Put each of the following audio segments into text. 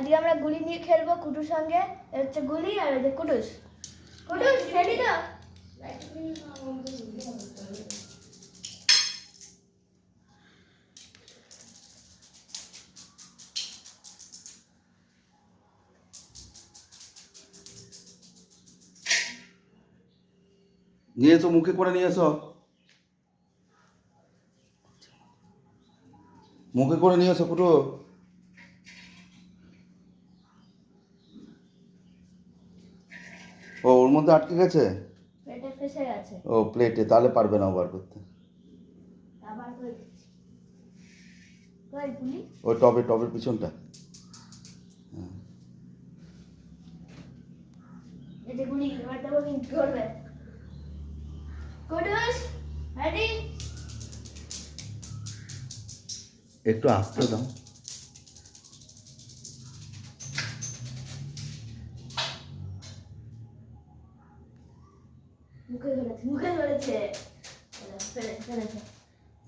আজকে আমরা গুলি নিয়ে খেলব কুটুর সঙ্গে। হচ্ছে গুলি আর যে কুটুস। কুটুস রেডি তো? নিয়ে এসো, মুখে করে নিয়ে এসো। মুখে করে নিয়ে এসো কুটু ও ওর মধ্যে আটকে গেছে? পেটে ফেসে গেছে। ও প্লেটে তাহলে পারবে না বার করতে। আবার করে দিচ্ছি? কই ওই টবে টবের পিছনটা। এই গুলি এবার দেবো কিন্তু করবে। কুটুস রেডি? একটু আসতে দাও।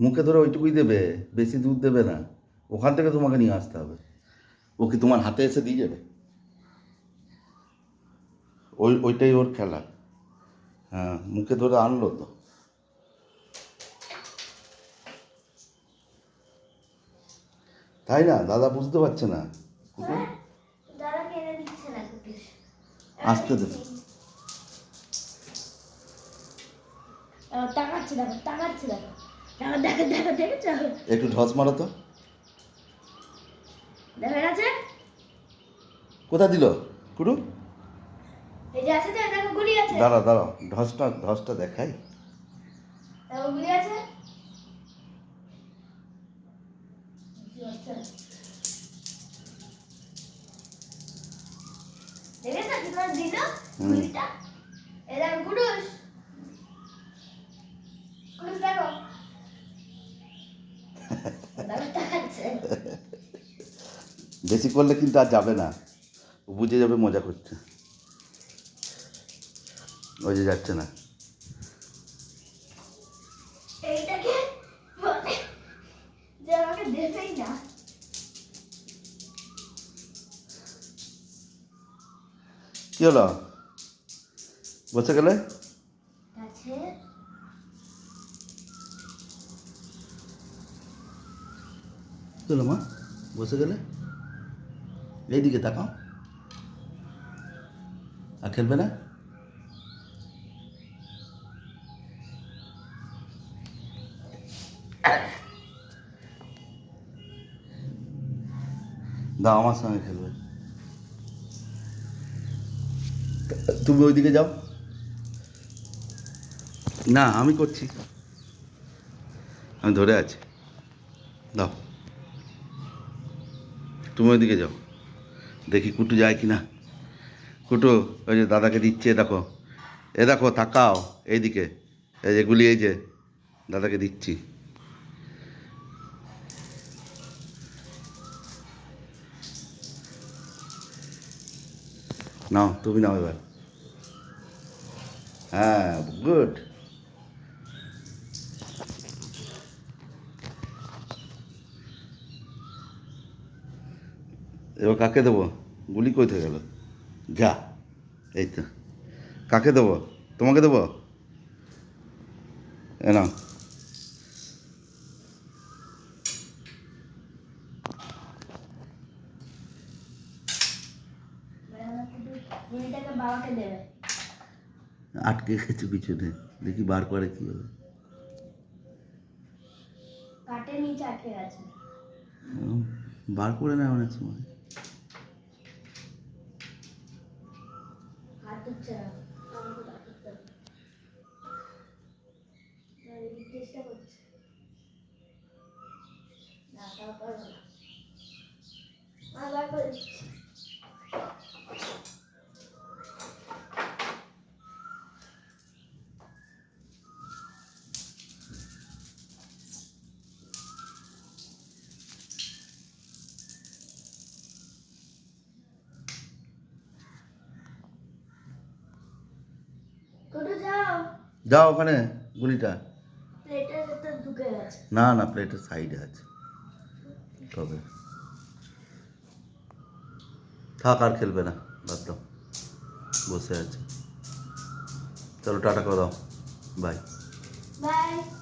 মুখে ধরে ওইটুকুই দেবে বেশি দুধ দেবে না। ওখান থেকে তোমাকে নিয়ে আসতে হবে। ও কি তোমার হাতে এসে দিয়ে যাবে? ওই ওইটাই ওর খেলা। হ্যাঁ মুখে ধরে আনলো তো। তাই না? দাদা বুঝতে পারছে না। কুটুস আসতে দেবে। তাকাচ্ছে দেখো তাকাচ্ছে দেখো। দেখো দেখো দেখো দেখেছ? একটু ঢস মারো তো। দেখা গেছে কোথা দিল? কুটু এই যে আছে তো দেখো গুলি আছে। দাঁড়া দাঁড়াও ঢসটা ঢসটা দেখাই। দেখো গুলি আছে। দেখেছ কি দিল গুলিটা? কুটুস কুটুস দেখো দেখো তাকাচ্ছে বেশি করলে কিন্তু আর যাবে না। বুঝে যাবে মজা করছে। ওই যে যাচ্ছে না। এইটাকে বলে যে আমাকে দেবেই না। কি হলো? বসে গেলে? হলো মা বসে গেলে? এইদিকে তাকাও। আর খেলবে না? দাও, আমার সঙ্গে খেলবে। তুমি ওইদিকে যাও। না, আমি করছি। আমি ধরে আছি। দাও। তুমি ওইদিকে যাও। দেখি কুটু যায় কি না কুটু ওই যে দাদাকে দিচ্ছে দেখো। এ দেখো, তাকাও, এইদিকে। এই যে গুলি, এই যে দাদাকে দিচ্ছি। নাও, তুমি নাও এবার। হ্যাঁ গুড। এবার কাকে দেবো? গুলি কোথায় গেল। যা এই তো। কাকে দেবো? তোমাকে দেবো? এ আটকে গেছে পিছনে। দেখি বার করে কি হবে। কাটে নিচে আটকে গেছে। বার করে নেয় অনেক সময় হাত উঠছে না আমাকে হাত উঠতে হবে। না, এই চেষ্টা করছে না তাও পারব না আর বার করে দিচ্ছি কোথাও যাও ওখানে গুলিটা না না প্লেটের সাইডে আছে। তবে। থাক আর খেলবে না বাদ দাও। বসে আছে। চলো টাটা করো বাই। বাই।